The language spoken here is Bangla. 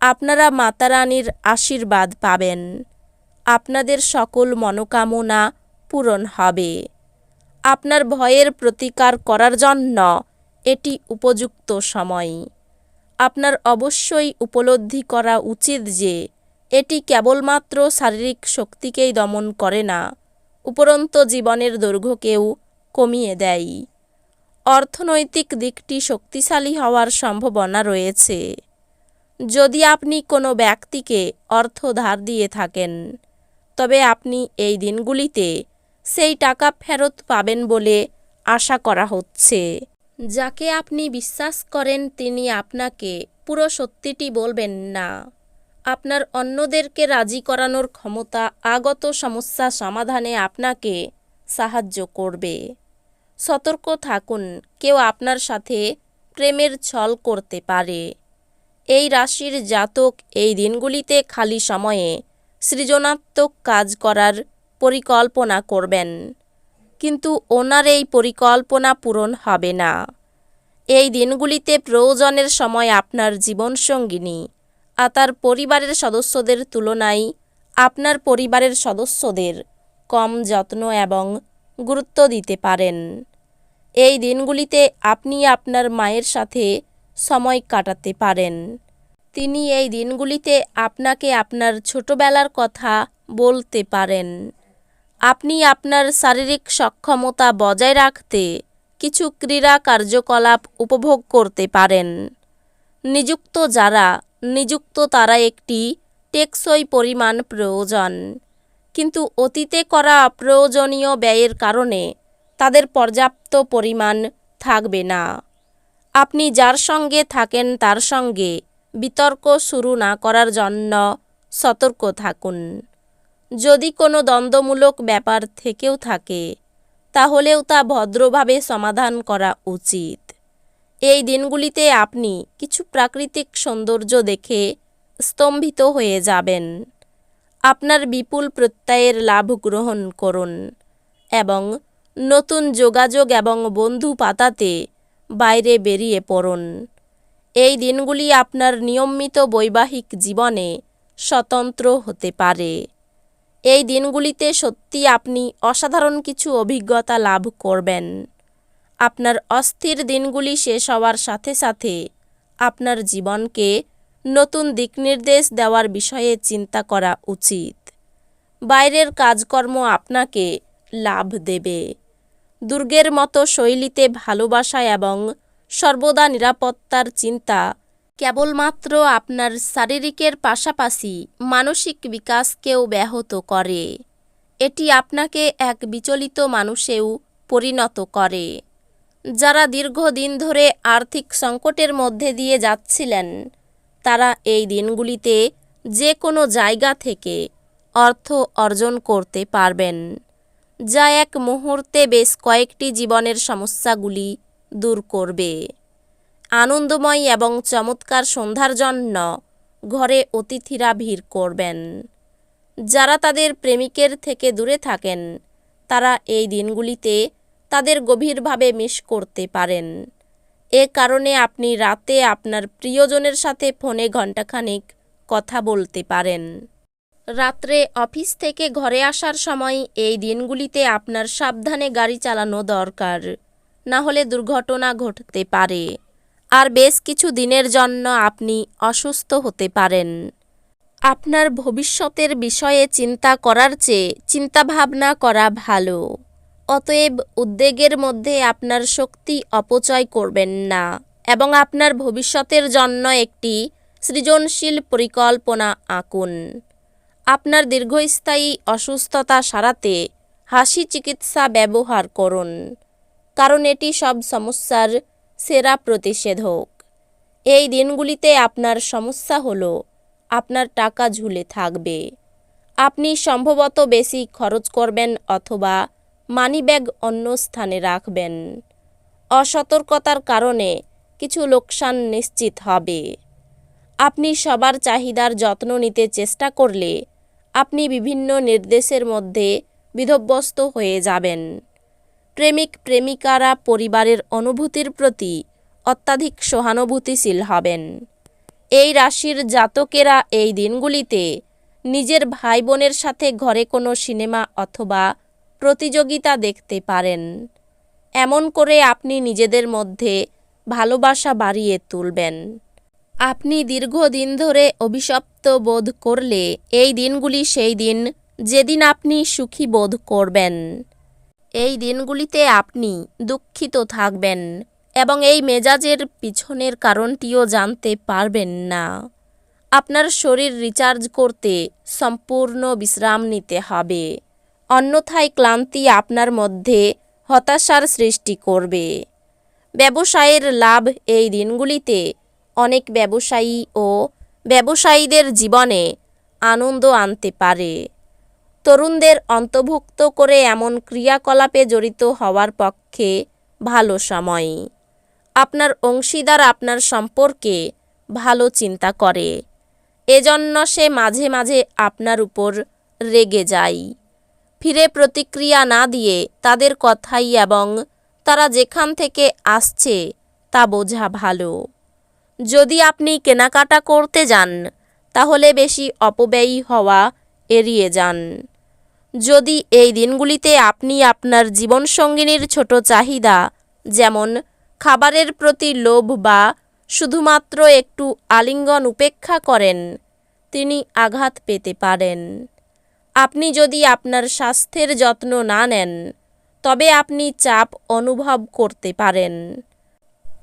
আপনারা মাতা রানীর আশীর্বাদ পাবেন। আপনাদের সকল মনোকামনা পূরণ হবে। আপনার ভয়ের প্রতিকার করার জন্য এটি উপযুক্ত সময়। আপনার অবশ্যই উপলব্ধি করা উচিত যে এটি কেবলমাত্র শারীরিক শক্তিকেই দমন করে না, উপরন্ত জীবনের দৈর্ঘ্যকেও কমিয়ে দেয়। অর্থনৈতিক দিকটি শক্তিশালী হওয়ার সম্ভাবনা রয়েছে। যদি আপনি কোনো ব্যক্তিকে অর্থ ধার দিয়ে থাকেন, তবে আপনি এই দিনগুলিতে সেই টাকা ফেরত পাবেন বলে আশা করা হচ্ছে। যাকে আপনি বিশ্বাস করেন তিনি আপনাকে পুরো সত্যিটি বলবেন না। আপনার অন্যদেরকে রাজি করানোর ক্ষমতা আগত সমস্যা সমাধানে আপনাকে সাহায্য করবে। সতর্ক থাকুন, কেউ আপনার সাথে প্রেমের ছল করতে পারে। এই রাশির জাতক এই দিনগুলিতে খালি সময়ে সৃজনাত্মক কাজ করার পরিকল্পনা করবেন। কিন্তু ওনার এই পরিকল্পনা পূরণ হবে না। এই দিনগুলিতে প্রয়োজনের সময় আপনার জীবনসঙ্গিনী, আর তার পরিবারের সদস্যদের তুলনায় আপনার পরিবারের সদস্যদের কম যত্ন এবং গুরুত্ব দিতে পারেন। এই দিনগুলিতে আপনি আপনার মায়ের সাথে সময় কাটাতে পারেন। তিনি এই দিনগুলিতে আপনাকে আপনার ছোটবেলার কথা বলতে পারেন। আপনি আপনার শারীরিক সক্ষমতা বজায় রাখতে কিছু ক্রীড়া কার্যকলাপ উপভোগ করতে পারেন। নিযুক্ত যারা, নিযুক্ত তারা একটি টেকসই পরিমাণ প্রয়োজন। কিন্তু অতীতে করা অপ্রয়োজনীয় ব্যয়ের কারণে তাদের পর্যাপ্ত পরিমাণ থাকবে না। আপনি যার সঙ্গে থাকেন তার সঙ্গে বিতর্ক শুরু না করার জন্য সতর্ক থাকুন। যদি কোনো দ্বন্দ্বমূলক ব্যাপার থেকেও থাকে, তাহলেও তা ভদ্রভাবে সমাধান করা উচিত। এই দিনগুলিতে আপনি কিছু প্রাকৃতিক সৌন্দর্য দেখে স্তম্ভিত হয়ে যাবেন। আপনার বিপুল প্রত্যয়ের লাভ গ্রহণ করুন এবং নতুন যোগাযোগ এবং বন্ধু পাতাতে বাইরে বেরিয়ে পড়ুন। এই দিনগুলি আপনার নিয়মিত বৈবাহিক জীবনে স্বতন্ত্র হতে পারে। এই দিনগুলিতে সত্যি আপনি অসাধারণ কিছু অভিজ্ঞতা লাভ করবেন। আপনার অস্থির দিনগুলি শেষ হওয়ার সাথে সাথে আপনার জীবনকে নতুন দিকনির্দেশ দেওয়ার বিষয়ে চিন্তা করা উচিত। বাইরের কাজকর্ম আপনাকে লাভ দেবে। দুর্গের মতো শৈলীতে ভালোবাসা এবং সর্বদা নিরাপত্তার চিন্তা কেবলমাত্র আপনার শারীরিকের পাশাপাশি মানসিক বিকাশকেও ব্যাহত করে। এটি আপনাকে এক বিচলিত মানুষেও পরিণত করে। যারা দীর্ঘদিন ধরে আর্থিক সংকটের মধ্যে দিয়ে যাচ্ছিলেন, তারা এই দিনগুলিতে যে কোনো জায়গা থেকে অর্থ অর্জন করতে পারবেন। যা এক মুহূর্তে বেশ কয়েকটি জীবনের সমস্যাগুলি দূর করবে। আনন্দময় এবং চমৎকার সন্ধ্যার জন্য ঘরে অতিথিরা ভিড় করবেন। যারা তাদের প্রেমিকের থেকে দূরে থাকেন, তারা এই দিনগুলিতে তাদের গভীরভাবে মিস করতে পারেন। এ কারণে আপনি রাতে আপনার প্রিয়জনের সাথে ফোনে ঘণ্টাখানিক কথা বলতে পারেন। রাত্রে অফিস থেকে ঘরে আসার সময় এই দিনগুলিতে আপনার সাবধানে গাড়ি চালানো দরকার। না হলে দুর্ঘটনা ঘটতে পারে। আর বেশ কিছু দিনের জন্য আপনি অসুস্থ হতে পারেন। আপনার ভবিষ্যতের বিষয়ে চিন্তা করার চেয়ে চিন্তাভাবনা করা ভালো। অতএব উদ্বেগের মধ্যে আপনার শক্তি অপচয় করবেন না এবং আপনার ভবিষ্যতের জন্য একটি সৃজনশীল পরিকল্পনা আঁকুন। আপনার দীর্ঘস্থায়ী অসুস্থতা সারাতে হাসি চিকিৎসা ব্যবহার করুন, কারণ এটি সব সমস্যার সেরা প্রতিষেধক। এই দিনগুলিতে আপনার সমস্যা হলো, আপনার টাকা ঝুলে থাকবে। আপনি সম্ভবত বেশি খরচ করবেন অথবা মানিব্যাগ অন্য স্থানে রাখবেন। অসতর্কতার কারণে কিছু লোকসান নিশ্চিত হবে। আপনি সবার চাহিদার যত্ন নিতে চেষ্টা করলে আপনি বিভিন্ন নির্দেশের মধ্যে বিধব্যস্ত হয়ে যাবেন। প্রেমিক প্রেমিকারা পরিবারের অনুভূতির প্রতি অত্যাধিক সহানুভূতিশীল হবেন। এই রাশির জাতকেরা এই দিনগুলিতে নিজের ভাই বোনের সাথে ঘরে কোনো সিনেমা অথবা প্রতিযোগিতা দেখতে পারেন। এমন করে আপনি নিজেদের মধ্যে ভালোবাসা বাড়িয়ে তুলবেন। আপনি দীর্ঘদিন ধরে অভিশপ্ত বোধ করলে এই দিনগুলি সেই দিন যেদিন আপনি সুখী বোধ করবেন। এই দিনগুলিতে আপনি দুঃখিত থাকবেন এবং এই মেজাজের পিছনের কারণটিও জানতে পারবেন না। আপনার শরীর রিচার্জ করতে সম্পূর্ণ বিশ্রাম নিতে হবে। অন্যথায় ক্লান্তি আপনার মধ্যে হতাশার সৃষ্টি করবে। ব্যবসায়ের লাভ এই দিনগুলিতে অনেক ব্যবসায়ী ও ব্যবসায়ীদের জীবনে আনন্দ আনতে পারে। তরুণদের অন্তর্ভুক্ত করে এমন ক্রিয়াকলাপে জড়িত হওয়ার পক্ষে ভালো সময়। আপনার অংশীদার আপনার সম্পর্কে ভালো চিন্তা করে। এজন্য সে মাঝে মাঝে আপনার উপর রেগে যায়। ফিরে প্রতিক্রিয়া না দিয়ে তাদের কথাই এবং তারা যেখান থেকে আসছে তা বোঝা ভালো। যদি আপনি কেনাকাটা করতে যান, তাহলে বেশি অপব্যয়ী হওয়া এড়িয়ে যান। যদি এই দিনগুলিতে আপনি আপনার জীবনসঙ্গিনীর ছোট চাহিদা, যেমন খাবারের প্রতি লোভ বা শুধুমাত্র একটু আলিঙ্গন উপেক্ষা করেন, তিনি আঘাত পেতে পারেন। আপনি যদি আপনার স্বাস্থ্যের যত্ন না নেন, তবে আপনি চাপ অনুভব করতে পারেন।